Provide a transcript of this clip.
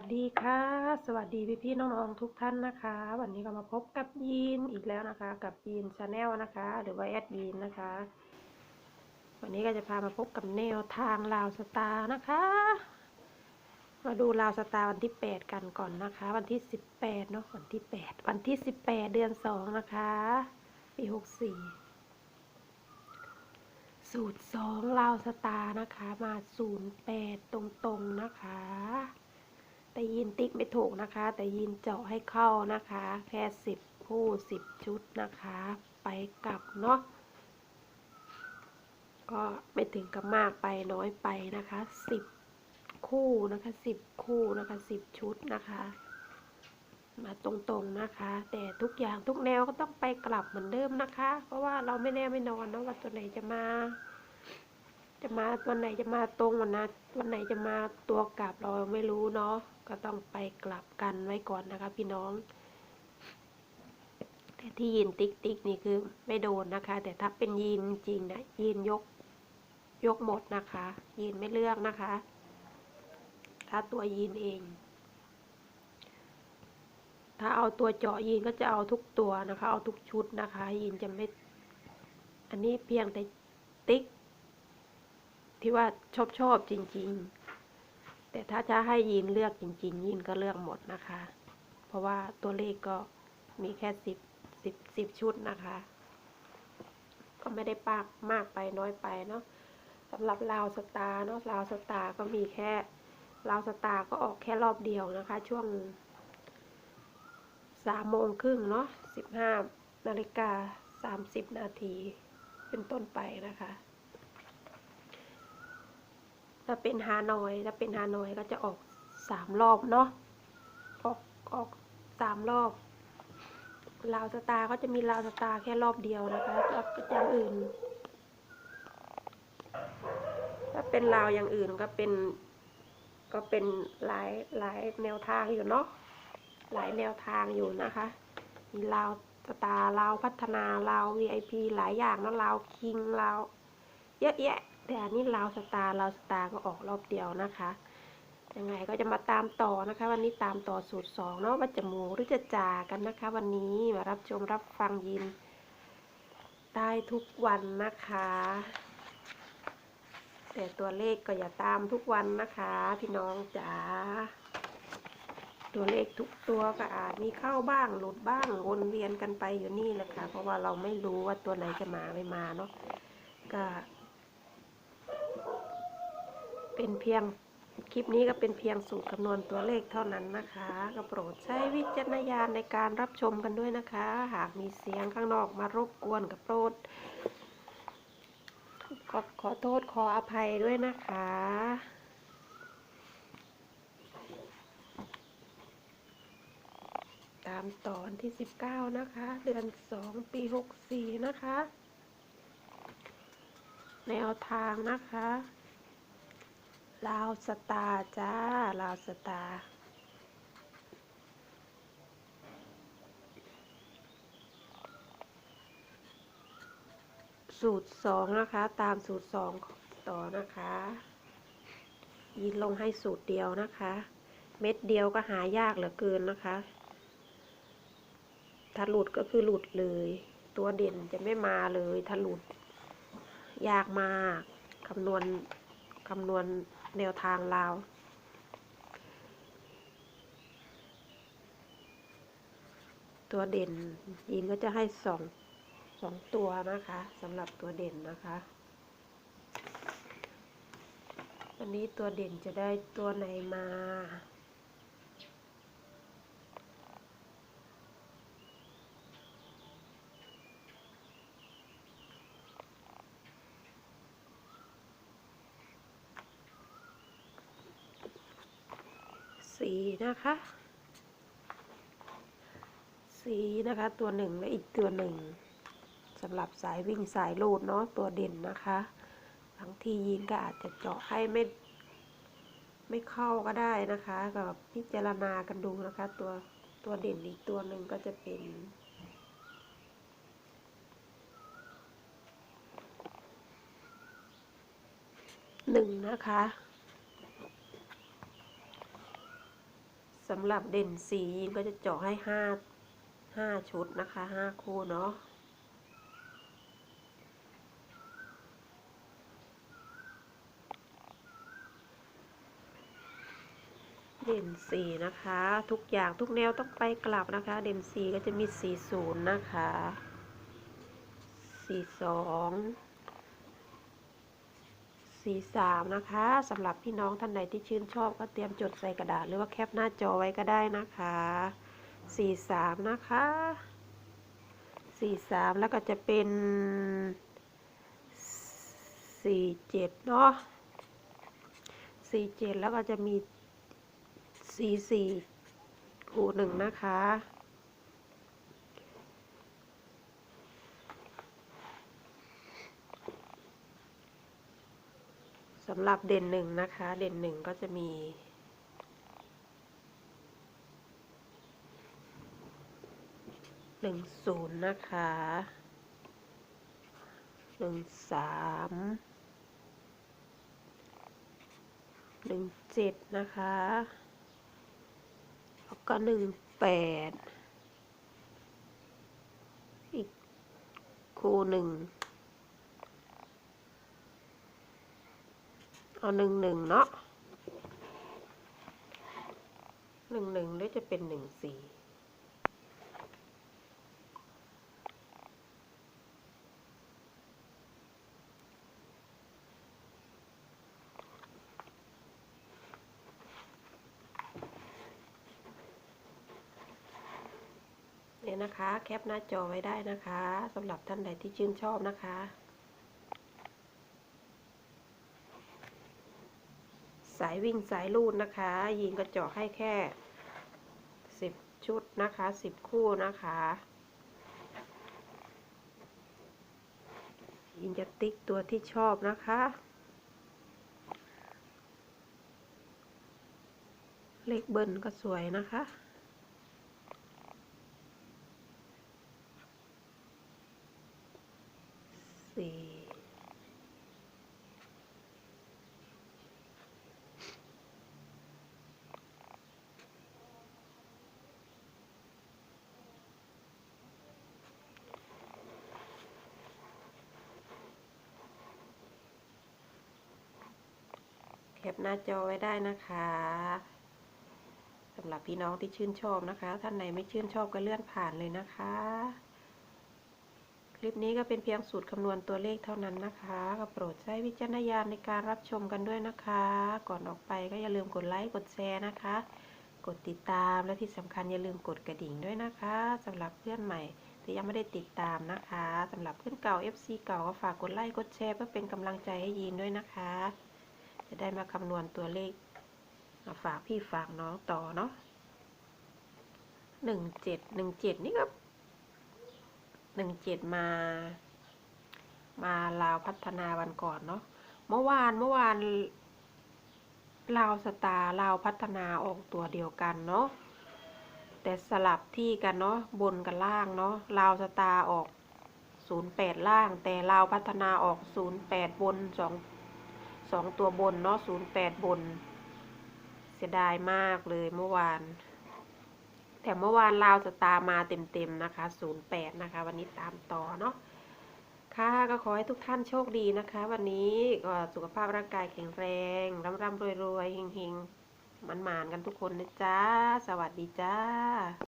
สดีค่ะ สวัสดีพี่พี่ๆน้องๆทุกท่านนะคะ วันนี้ก็มาพบกับยีนอีกแล้วนะคะ กับยีนชาแนลนะคะ หรือว่าแอดยีนนะคะ วันนี้ก็จะพามาพบกับแนวทางลาวสตาร์นะคะ มาดูลาวสตาร์วันที่8กันก่อนนะคะ วันที่18เนาะวันที่8วันที่18เดือน2นะคะปี64สูตรสองลาวสตาร์นะคะ มาศูนย์แปดตรงๆนะคะ แต่ยินติ๊กไม่ถูกนะคะ แต่ยินเจาะให้เข้านะคะ แค่สิบคู่สิบชุดนะคะ ไปกลับเนาะก็ไม่ถึงกับมากไปน้อยไปนะคะสิบคู่นะคะสิบคู่นะคะสิบชุดนะคะ มาตรงๆนะคะ แต่ทุกอย่างทุกแนวก็ต้องไปกลับเหมือนเดิมนะคะ เพราะว่าเราไม่แน่ไม่นอนนะว่าตัวไหนจะมา จะมาวันไหนจะมาตรงวันนะวันไหนจะมาตัวกลับเราไม่รู้เนาะ ก็ต้องไปกลับกันไว้ก่อนนะคะ พี่น้อง แต่ที่ยีนติ๊กติ๊กนี่คือไม่โดนนะคะ แต่ถ้าเป็นยีนจริงนะยีนยกยกหมดนะคะ ยีนไม่เลือกนะคะ ถ้าตัวยีนเอง ถ้าเอาตัวเจาะยีนก็จะเอาทุกตัวนะคะ เอาทุกชุดนะคะ ยีนจะไม่ อันนี้เพียงแต่ติ๊กที่ว่าชอบชอบจริง ๆ แต่ถ้าจะให้ยีนเลือกจริง ๆยีนก็เลือกหมดนะคะ เพราะว่าตัวเลขก็มีแค่สิบสิบสิบชุดนะคะ ก็ไม่ได้ปากมากไปน้อยไปเนาะสำหรับลาวสตาร์เนาะลาวสตาร์ก็มีแค่ลาวสตาร์ก็ออกแค่รอบเดียวนะคะ ช่วงสามโมงครึ่งเนาะสิบห้านาฬิกาสามสิบนาทีเป็นต้นไปนะคะ ถ้าเป็นฮานอยถ้าเป็นฮานอยก็จะออกสามรอบเนาะออกออกสามรอบลาวสตาก็จะมีลาวสตาแค่รอบเดียวนะคะแล้วอย่างอื่น ถ้าเป็นลาวอย่างอื่นก็เป็น ก็เป็นหลายหลายแนวทางอยู่เนาะหลายแนวทางอยู่นะคะ มีลาวสตาลาวพัฒนาลาว VIP หลายอย่างเนาะลาวคิงลาวเยอะแยะ แต่อันนี้ลาวสตาร์ลาวสตาร์ก็ออกรอบเดียวนะคะยังไงก็จะมาตามต่อนะคะ วันนี้ตามต่อสูตรสองเนาะว่าจะหมูหรือจะจากันนะคะ วันนี้มารับชมรับฟังยินได้ทุกวันนะคะ แต่ตัวเลขก็อย่าตามทุกวันนะคะ พี่น้องจ๋าตัวเลขทุกตัวก็อาจมีเข้าบ้างหลุดบ้างวนเวียนกันไปอยู่นี่แหละค่ะเพราะว่าเราไม่รู้ว่าตัวไหนจะมาไม่มาเนาะก็ เป็นเพียงคลิปนี้ก็เป็นเพียงสูตรคำนวณตัวเลขเท่านั้นนะคะก็โปรดใช้วิจารณญาณในการรับชมกันด้วยนะคะ หากมีเสียงข้างนอกมารบกวนกับโปรดขอขอโทษขออภัยด้วยนะคะตามตอนที่ 19 นะคะ เดือน 2 ปี 64 นะคะ แนวทางนะคะ ลาวสตาจ้าลาวสตาสูตรสองนะคะ ตามสูตรสองต่อนะคะยินลงให้สูตรเดียวนะคะ เม็ดเดียวก็หายากเหลือเกินนะคะ ถ้าหลุดก็คือหลุดเลย ตัวเด่นจะไม่มาเลย ถ้าหลุด ยากมากคำนวณคำนวณ แนวทางลาวตัวเด่นยินก็จะให้สองสองตัวนะคะสำหรับตัวเด่นนะคะวันนี้ตัวเด่นจะได้ตัวไหนมา สีนะคะ สีนะคะตัวหนึ่งและอีกตัวหนึ่งสำหรับสายวิ่งสายลูดเนาะตัวเด่นนะคะบางทียิงก็อาจจะเจาะให้ไม่ไม่เข้าก็ได้นะคะก็พิจารณากันดูนะคะ ตัวตัวเด่นอีกตัวหนึ่งก็จะเป็นหนึ่งนะคะ สำหรับเด่นสียินก็จะเจาะให้ห้าห้าชุดนะคะห้าคู่เนาะเด่นสีนะคะ ทุกอย่างทุกแนวต้องไปกลับนะคะ เด่นสีก็จะมีสีศูนย์นะคะสีสอง สีสามนะคะสำหรับพี่น้องท่านใดที่ชื่นชอบก็เตรียมจดใส่กระดาษหรือว่าแคปหน้าจอไว้ก็ได้นะคะสีสามนะคะสีสามแล้วก็จะเป็นสี่เจ็ดเนาะสี่เจ็ดแล้วก็จะมีสี่สี่คูหนึ่งนะคะ สำหรับเด่นหนึ่งนะคะ เด่นหนึ่งก็จะมี หนึ่งศูนย์นะคะ หนึ่งสาม หนึ่งเจ็ดนะคะ แล้วก็หนึ่งแปด อีกคู่หนึ่ง เอาหนึ่งหนึ่งเนาะหนึ่งหนึ่งหรือจะเป็นหนึ่งสี่เนี่ยนะคะ แคปหน้าจอไว้ได้นะคะสำหรับท่านใดที่ชื่นชอบนะคะ สายวิ่งสายลูดนะคะ ยิงกระเจาะให้แค่สิบชุดนะคะสิบคู่นะคะยิงจะติ๊กตัวที่ชอบนะคะ เลขเบิ้ลก็สวยนะคะสี่ แคปหน้าจอไว้ได้นะคะสำหรับพี่น้องที่ชื่นชอบนะคะ ท่านไหนไม่ชื่นชอบก็เลื่อนผ่านเลยนะคะ คลิปนี้ก็เป็นเพียงสูตรคำนวณตัวเลขเท่านั้นนะคะก็โปรดใช้วิจารณญาณในการรับชมกันด้วยนะคะ ก่อนออกไปก็อย่าลืมกดไลค์กดแชร์นะคะ กดติดตามและที่สำคัญอย่าลืมกดกระดิ่งด้วยนะคะสำหรับเพื่อนใหม่ที่ยังไม่ได้ติดตามนะคะสำหรับเพื่อนเก่า FC เก่าก็ฝากกดไลค์กดแชร์เพื่อเป็นกำลังใจให้ยีนด้วยนะคะ จะได้มาคำนวณตัวเลขฝากพี่ฝากน้องต่อเนาะหนึ่งเจ็ดหนึ่งเจ็ดนี่ก็หนึ่งเจ็ดมา มาลาวพัฒนาวันก่อนเนาะเมื่อวานเมื่อวานลาวสตาร์ลาวพัฒนาออกตัวเดียวกันเนาะแต่สลับที่กันเนาะบนกับล่างเนาะลาวสตาร์ออกศูนย์แปดล่าง แต่ลาวพัฒนาออกศูนย์แปดบนสอง สองตัวบนเนาะศูนย์แปดบน เสียดายมากเลยเมื่อวาน แต่เมื่อวานลาวสตามาเต็มๆนะคะ08นย์แปดนะคะ วันนี้ตามต่อเนาะค่ะ ก็ขอให้ทุกท่านโชคดีนะคะ วันนี้ก็สุขภาพร่างกายแข็งแรงร่ำร่ำรวยรวยๆเฮงๆมันหมานกันทุกคนนะจ๊ะสวัสดีจ้า